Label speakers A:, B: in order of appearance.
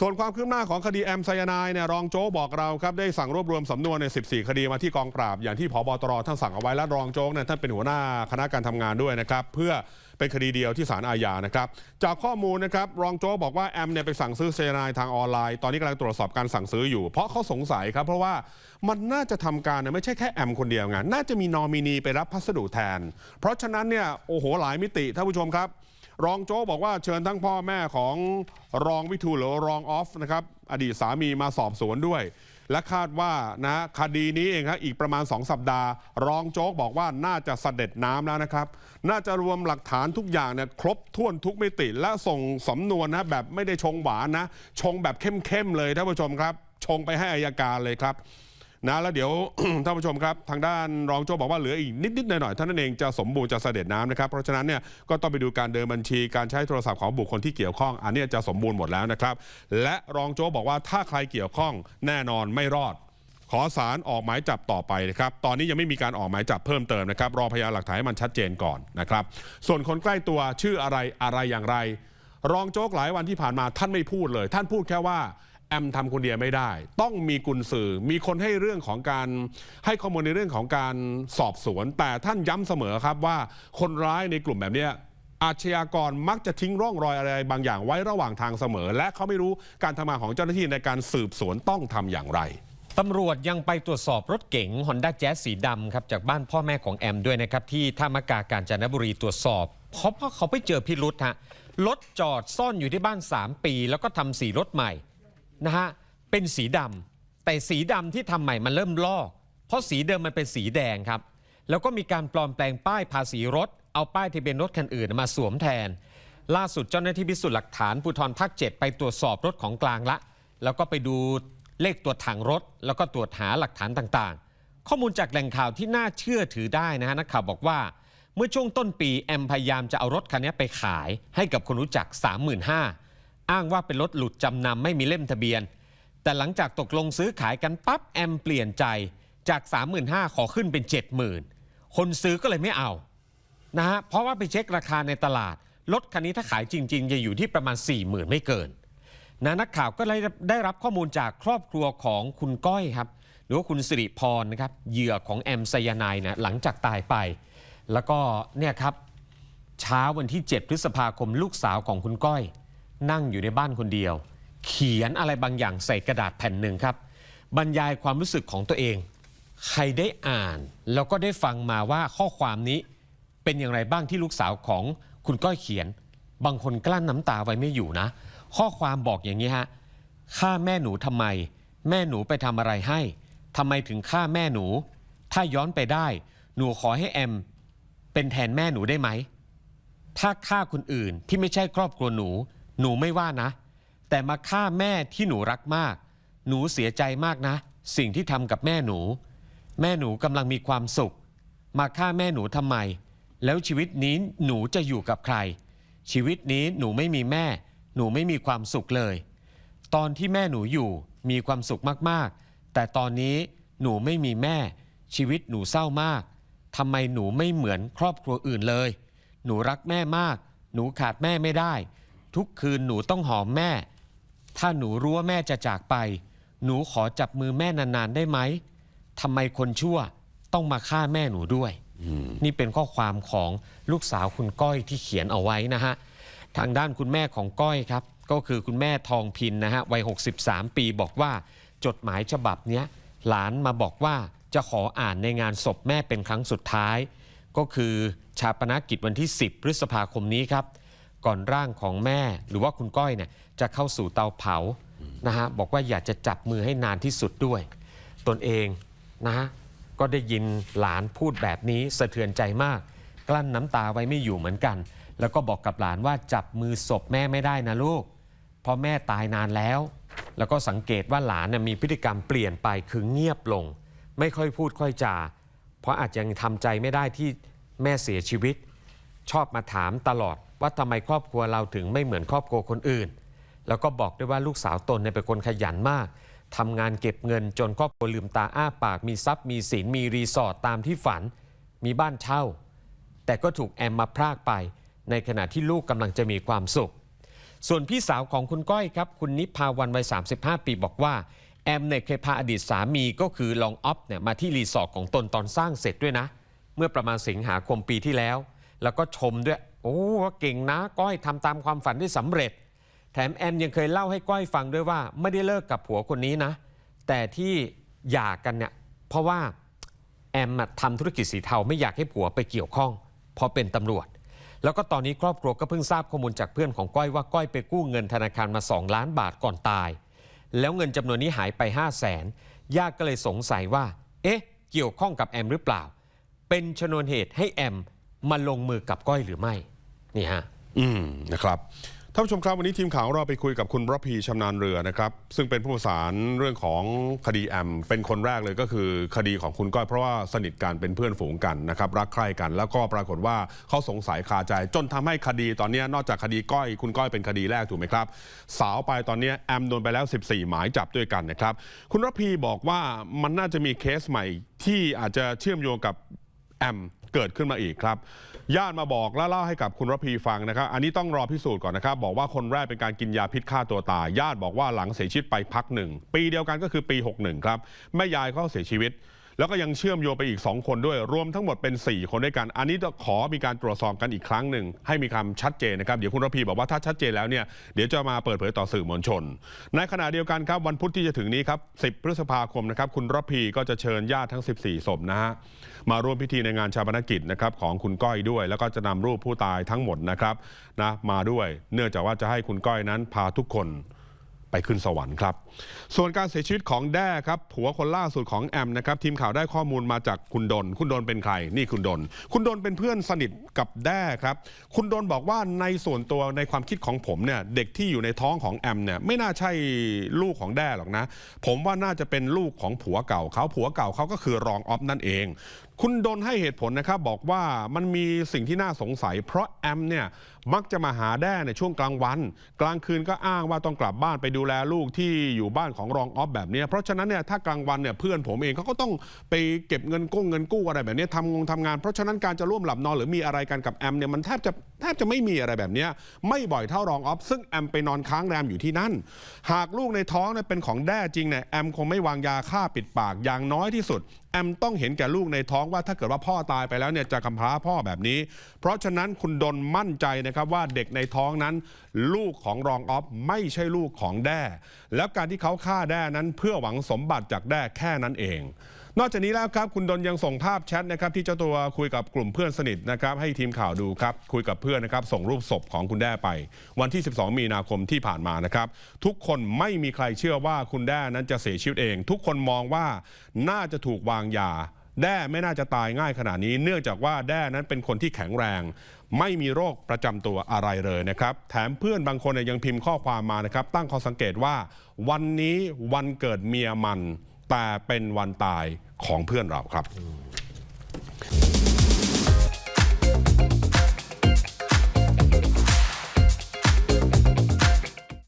A: ส่วนความคืบหน้าของคดีแอมไซยานายเนี่ยรองโจ๊กบอกเราครับได้สั่งรวบรวมสำนวนใน 14 คดีมาที่กองปราบ อย่างที่ผบตรท่านสั่งเอาไว้และรองโจ๊กเนี่ยท่านเป็นหัวหน้าคณะการทำงานด้วยนะครับ เพื่อเป็นคดีเดียวที่ศาลอาญานะครับ จากข้อมูลนะครับรองโจ๊กบอกว่าแอมเนี่ยไปสั่งซื้อไซยานายทางออนไลน์ ตอนนี้กำลังตรวจสอบการสั่งซื้ออยู่ เพราะเขาสงสัยครับเพราะว่ามันน่าจะทำการเนี่ยไม่ใช่แค่แอมคนเดียวไงน่าจะมีนอมินีไปรับพัสดุแทน เพราะฉะนั้นเนี่ยโอ้โหหลายมิติท่านผู้ชมครับ รองโจ๊กบอกว่าเชิญทั้งพ่อแม่ของรองวิทูลหรือรองออฟนะครับอดีตสามีมาสอบสวนด้วย และคาดว่านะคดีนี้เองครับอีกประมาณ 2 สัปดาห์ รองโจ๊กบอกว่าน่าจะเสด็จน้ำแล้วนะครับ น่าจะรวมหลักฐานทุกอย่างเนี่ยครบถ้วนทุกมิติ และส่งสำนวนนะแบบไม่ได้ชงหวานนะ ชงแบบเข้มๆเลยท่านผู้ชมครับ ชงไปให้อายการเลยครับ นะแล้วเดี๋ยวท่านผู้ชมครับทางด้านรองโจบอกว่าเหลืออีกนิดๆหน่อยๆท่านั้นเองจะสมบูรณ์จะเสด็จน้ำนะครับเพราะฉะนั้นเนี่ยก็ต้องไปดูการเดินบัญชีการใช้โทรศัพท์ของบุคคลที่เกี่ยวข้อง อันนี้จะสมบูรณ์หมดแล้วนะครับและรองโจบอกว่าถ้าใครเกี่ยวข้องแน่นอนไม่รอดขอสารออกหมายจับต่อไปนะครับ ตอนนี้ยังไม่มีการออกหมายจับเพิ่มเติมนะครับ รอพยานหลักฐานให้มันชัดเจนก่อนนะครับ ส่วนคนใกล้ตัวชื่ออะไรอะไรอย่างไร รองโจ๊กหลายวันที่ผ่านมาท่านไม่พูดเลย ท่านพูดแค่ว่า แอมทำคนเดียวไม่ได้ ต้องมีกุญสือ มีคนให้เรื่องของการให้ข้อมูลในเรื่องของการสอบสวน แต่ท่านย้ำเสมอครับว่าคนร้ายในกลุ่มแบบนี้อาชญากรมักจะทิ้งร่องรอยอะไรบางอย่างไว้ระหว่างทางเสมอ และเขาไม่รู้การทำงานของเจ้าหน้าที่ในการสืบสวนต้องทำอย่างไร
B: ตำรวจยังไปตรวจสอบรถเก๋ง Honda Jazz สีดำครับจากบ้านพ่อแม่ของแอมด้วยนะครับ ที่ท่ามากาการจนบุรีตรวจสอบเพราะว่าเขาไปเจอพิรุษฮะรถจอดซ่อนอยู่ที่บ้าน 3 ปี แล้วก็ทำสีรถใหม่ นะฮะเป็นสีดำแต่สีดำที่ทำใหม่มันเริ่มลอก เพราะสีเดิมมันเป็นสีแดงครับ แล้วก็มีการปลอมแปลงป้ายภาษีรถ เอาป้ายทะเบียนรถคันอื่นมาสวมแทน ล่าสุดเจ้าหน้าที่พิสูจน์หลักฐานภูธรภาค7ไปตรวจสอบรถของกลางละ แล้วก็ไปดูเลขตัวถังรถ แล้วก็ตรวจหาหลักฐานต่างๆ ข้อมูลจากแหล่งข่าวที่น่าเชื่อถือได้นะฮะนักข่าวบอกว่า เมื่อช่วงต้นปีแอมพยายามจะเอารถคันนี้ไปขายให้กับคนรู้จัก 35,000 อ้างว่าเป็นรถหลุดจำนำไม่มีเล่มทะเบียน แต่หลังจากตกลงซื้อขายกันปั๊บแอมเปลี่ยนใจจาก 35,000ขอขึ้นเป็น 70,000 คนซื้อก็เลยไม่เอานะฮะเพราะว่าไปเช็คราคาในตลาดรถคันนี้ถ้าขายจริง ๆ จะอยู่ที่ประมาณ 40,000 ไม่เกินนะนักข่าวก็เลยได้รับข้อมูลจากครอบครัวของคุณก้อยครับ หรือว่าคุณสิริพรนะครับเหยื่อของแอมไซยานายนะหลังจากตายไป แล้วก็เนี่ยครับเช้าวันที่ 7 พฤษภาคมลูกสาวของคุณก้อย นั่งอยู่ในบ้านคนเดียว เขียนอะไรบางอย่างใส่กระดาษแผ่นหนึ่งครับ บรรยายความรู้สึกของตัวเอง ใครได้อ่าน แล้วก็ได้ฟังมาว่าข้อความนี้เป็นอย่างไรบ้างที่ลูกสาวของคุณก้อยเขียน บางคนกลั้นน้ำตาไว้ไม่อยู่นะ ข้อความบอกอย่างนี้ฮะฆ่าแม่หนูทำไม แม่หนูไปทำอะไรให้ทำไมถึงฆ่าแม่หนู ถ้าย้อนไปได้ หนูขอให้แอม เป็นแทนแม่หนูได้ไหม ถ้าฆ่าคนอื่นที่ไม่ใช่ครอบครัวหนู หนูไม่ว่านะ แต่มาฆ่าแม่ที่หนูรักมาก หนูเสียใจมากนะ สิ่งที่ทำกับแม่หนู แม่หนูกำลังมีความสุข มาฆ่าแม่หนูทำไม แล้วชีวิตนี้หนูจะอยู่กับใคร ชีวิตนี้หนูไม่มีแม่ หนูไม่มีความสุขเลย ตอนที่แม่หนูอยู่มีความสุขมากๆ แต่ตอนนี้หนูไม่มีแม่ ชีวิตหนูเศร้ามากทำไมหนูไม่เหมือนครอบครัวอื่นเลย หนูรักแม่มาก หนูขาดแม่ไม่ได้ ทุกคืนหนูต้องหอมแม่ ถ้าหนูรู้ว่าแม่จะจากไป หนูขอจับมือแม่นานๆได้ไหมทำไมคนชั่วต้องมาฆ่าแม่หนูด้วย นี่เป็นข้อความของลูกสาวคุณก้อยที่เขียนเอาไว้นะฮะ ทางด้านคุณแม่ของก้อยครับ ก็คือคุณแม่ทองพินนะฮะวัย 63 ปีบอกว่าจดหมายฉบับเนี้ยหลานมาบอกว่าจะขออ่านในงานศพแม่เป็นครั้งสุดท้าย ก็คือชาปนกิจวันที่ 10 พฤษภาคมนี้ครับ ก่อนร่างของแม่หรือว่าคุณก้อยเนี่ยจะเข้าสู่เตาเผานะฮะบอกว่าอยากจะจับมือให้นานที่สุดด้วย ตนเองนะฮะก็ได้ยินหลานพูดแบบนี้สะเทือนใจมาก กลั้นน้ำตาไว้ไม่อยู่เหมือนกัน แล้วก็บอกกับหลานว่าจับมือศพแม่ไม่ได้นะลูกเพราะแม่ตายนานแล้ว แล้วก็สังเกตว่าหลานน่ะมีพฤติกรรมเปลี่ยนไปคือเงียบลง ไม่ค่อยพูดค่อยจาเพราะอาจจะยังทำใจไม่ได้ที่แม่เสียชีวิต ชอบมาถามตลอด ว่าทำไมครอบครัวเราถึงไม่เหมือนครอบครัวคนอื่น แล้วก็บอกด้วยว่าลูกสาวตนเนี่ยเป็นคนขยันมากทำงานเก็บเงินจนครอบครัวลืมตาอ้าปาก มีทรัพย์ มีสินมีรีสอร์ทตามที่ฝัน มีบ้านเช่า แต่ก็ถูกแอมมาพรากไป ในขณะที่ลูกกำลังจะมีความสุข ส่วนพี่สาวของคุณก้อยครับ คุณนิพาวันวัย 35 ปีบอกว่าแอมเนี่ยเคยพาอดีตสามีก็คือลองออฟเนี่ยมาที่รีสอร์ทของตนตอนสร้างเสร็จด้วยนะ เมื่อประมาณสิงหาคมปีที่แล้ว แล้วก็ชมด้วย โอ้ว่าเก่งนะก้อยทำตามความฝันได้สำเร็จ แถมแอมยังเคยเล่าให้ก้อยฟังด้วยว่า ไม่ได้เลิกกับผัวคนนี้นะ แต่ที่หย่ากันเนี่ยเพราะว่าแอมทำธุรกิจสีเทาไม่อยากให้ผัวไปเกี่ยวข้องเพราะเป็นตำรวจ แล้วก็ตอนนี้ครอบครัวก็เพิ่งทราบข้อมูลจากเพื่อนของก้อยว่าก้อยไปกู้เงินธนาคารมา 2 ล้านบาทก่อนตาย แล้วเงินจำนวนนี้หายไป 5 0 0แสนญาติก็เลยสงสัยว่า เอ๊ะ เกี่ยวข้องกับแอมหรือเปล่า เป็นชนวนเหตุให้แอมมาลงมือกับก้อยหรือไม่ นี่ฮะ
A: อืมนะครับท่านผู้ชมครับวันนี้ทีมข่าวเราไปคุยกับคุณระพีชำนาญเรือนะครับ ซึ่งเป็นผู้ประสานเรื่องของคดีแอม เป็นคนแรกเลยก็คือคดีของคุณก้อยเพราะว่าสนิทกันเป็นเพื่อนฝูงกันนะครับรักใคร่กัน แล้วก็ปรากฏว่าเขาสงสัยคาใจ จนทำให้คดีตอนนี้นอกจากคดีก้อย คุณก้อยเป็นคดีแรกถูกไหมครับ สาวไปตอนนี้แอมโดนไปแล้ว 14 หมายจับด้วยกันนะครับ คุณระพีบอกว่ามันน่าจะมีเคสใหม่ที่อาจจะเชื่อมโยงกับแอม เกิดขึ้นมาอีกครับ ญาติมาบอกและเล่าให้กับคุณระพีฟังนะครับ อันนี้ต้องรอพิสูจน์ก่อนนะครับ บอกว่าคนแรกเป็นการกินยาพิษฆ่าตัวตาย ญาติบอกว่าหลังเสียชีวิตไปพักหนึ่ง ปีเดียวกันก็คือปี 61 ครับ แม่ยายเขาเสียชีวิต แล้วก็ยังเชื่อมโยงไปอีก 2 คนด้วย รวมทั้งหมดเป็น 4 คนด้วยกัน อันนี้จะขอมีการตรวจสอบกันอีกครั้งหนึ่ง ให้มีคำชัดเจนนะครับ เดี๋ยวคุณรพีบอกว่าถ้าชัดเจนแล้วเนี่ย เดี๋ยวจะมาเปิดเผยต่อสื่อมวลชน ในขณะเดียวกันครับวันพุธที่จะถึงนี้ครับ 10 พฤษภาคมนะครับ คุณรพีก็จะเชิญญาติทั้ง 14 ศพนะฮะ มาร่วมพิธีในงานชาปนกิจนะครับของคุณก้อยด้วย แล้วก็จะนำรูปผู้ตายทั้งหมดนะครับนะมาด้วย เนื่องจากว่าจะให้คุณก้อยนั้นพาทุกคน ไปขึ้นสวรรค์ครับ ส่วนการเสียชีวิตของแด้ครับผัวคนล่าสุดของแอมนะครับทีมข่าวได้ข้อมูลมาจากคุณดน คุณดนเป็นใคร นี่คุณดน คุณดนเป็นเพื่อนสนิทกับแด้ครับ คุณดนบอกว่าในส่วนตัวในความคิดของผมเนี่ยเด็กที่อยู่ในท้องของแอมเนี่ยไม่น่าใช่ลูกของแด้หรอกนะ ผมว่าน่าจะเป็นลูกของผัวเก่าเขาผัวเก่าเขาก็คือรองออฟนั่นเองคุณดนให้เหตุผลนะครับบอกว่ามันมีสิ่งที่น่าสงสัย เพราะแอมเนี่ยมักจะมาหาแด้ในช่วงกลางวัน กลางคืนก็อ้างว่าต้องกลับบ้านไปดูแลลูกที่อยู่บ้านของรองออฟแบบนี้ เพราะฉะนั้นเนี่ยถ้ากลางวันเนี่ยเพื่อนผมเองเขาก็ต้องไปเก็บเงินกู้เงินกู้อะไรแบบนี้ทำงงทำงานเพราะฉะนั้นการจะร่วมหลับนอนหรือมีอะไรกันกับแอมเนี่ยมันแทบจะแทบจะไม่มีอะไรแบบนี้ไม่บ่อยเท่ารองออฟซึ่งแอมไปนอนค้างแรมอยู่ที่นั่น หากลูกในท้องเนี่ยเป็นของแด้จริงเนี่ยแอมคงไม่วางยาฆ่าปิดปากอย่างน้อยที่สุดแอมต้องเห็นแก่ลูกในท้องว่าถ้าเกิดว่าพ่อตายไปแล้วเนี่ยจะกำพร้าพ่อแบบนี้ เพราะฉะนั้นคุณดนมั่นใจนะครับว่าเด็กในท้องนั้น ลูกของรองออฟไม่ใช่ลูกของแด้ แล้วการที่เขาฆ่าแด้นั้นเพื่อหวังสมบัติจากแด้แค่นั้นเองนอกจากนี้แล้วครับคุณดนยังส่งภาพแชทนะครับที่เจ้าตัวคุยกับกลุ่มเพื่อนสนิทนะครับให้ทีมข่าวดูครับคุยกับเพื่อนนะครับส่งรูปศพของคุณแด้ไป วันที่ 12 มีนาคมที่ผ่านมานะครับทุกคนไม่มีใครเชื่อว่าคุณแด้นั้นจะเสียชีวิตเอง ทุกคนมองว่าน่าจะถูกวางยา แด้ไม่น่าจะตายง่ายขนาดนี้ เนื่องจากว่าแด้นั้นเป็นคนที่แข็งแรง ไม่มีโรคประจำตัวอะไรเลยนะครับ แถมเพื่อนบางคนยังพิมพ์ข้อความมานะครับ ตั้งข้อสังเกตว่า วันนี้วันเกิดเมียมัน แต่เป็นวันตายของเพื่อนเราครับ